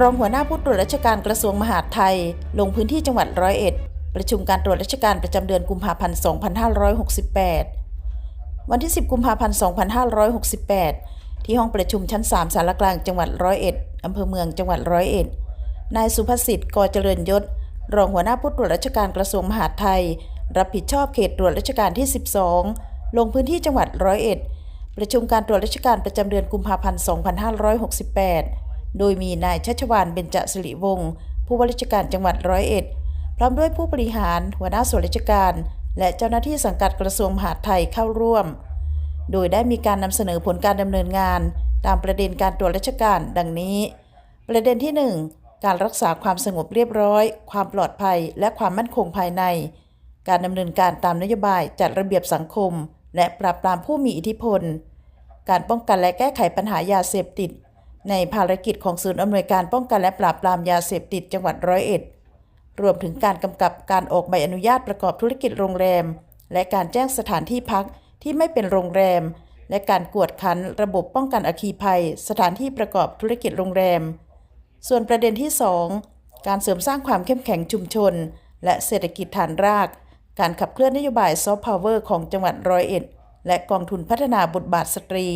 รองหัวหน้าผู้ตรวจราชการกระทรวงมหาดไทย ลงพื้นที่จังหวัดร้อยเอ็ด ประชุมการตรวจราชการประจำเดือนกุมภาพันธ์ 2568 วันที่ 10 กุมภาพันธ์ 2568 ที่ห้องประชุมชั้น 3 สารกลางจังหวัดร้อยเอ็ดอำเภอเมืองจังหวัดร้อยเอ็ด นายสุภสิทธิ์กอเจริญยศ รองหัวหน้าผู้ตรวจราชการกระทรวงมหาดไทย รับผิดชอบเขตตรวจราชการที่ 12 ลงพื้นที่จังหวัดร้อยเอ็ด ประชุมการตรวจราชการประจำเดือนกุมภาพันธ์ 2568 โดยมีนายชัชวานเบญจสิริวงศ์ผู้ว่าราชการจังหวัดร้อยเอ็ด พร้อมด้วยผู้บริหาร หัวหน้าส่วนราชการ และเจ้าหน้าที่สังกัดกระทรวงมหาดไทยเข้าร่วม โดยได้มีการนำเสนอผลการดำเนินงาน ตามประเด็นการตรวจราชการดังนี้ ประเด็นที่ 1 การรักษาความสงบเรียบร้อย ความปลอดภัย และความมั่นคงภายใน การดำเนินการตามนโยบายจัดระเบียบสังคม และปราบปรามผู้มีอิทธิพล การป้องกันและแก้ไขปัญหายาเสพติด ในภารกิจของศูนย์อำนวยการป้องกันและปราบปรามยาเสพติดจังหวัดร้อยเอ็ด รวมถึงการกำกับการออกใบอนุญาตประกอบธุรกิจโรงแรม และการแจ้งสถานที่พักที่ไม่เป็นโรงแรม และการกวดขันระบบป้องกันอัคคีภัย สถานที่ประกอบธุรกิจโรงแรม ส่วนประเด็นที่ 2 การเสริมสร้างความเข้มแข็งชุมชน และเศรษฐกิจฐานราก การขับเคลื่อนนโยบายซอฟต์พาวเวอร์ของจังหวัดร้อยเอ็ด และกองทุนพัฒนาบทบาทสตรี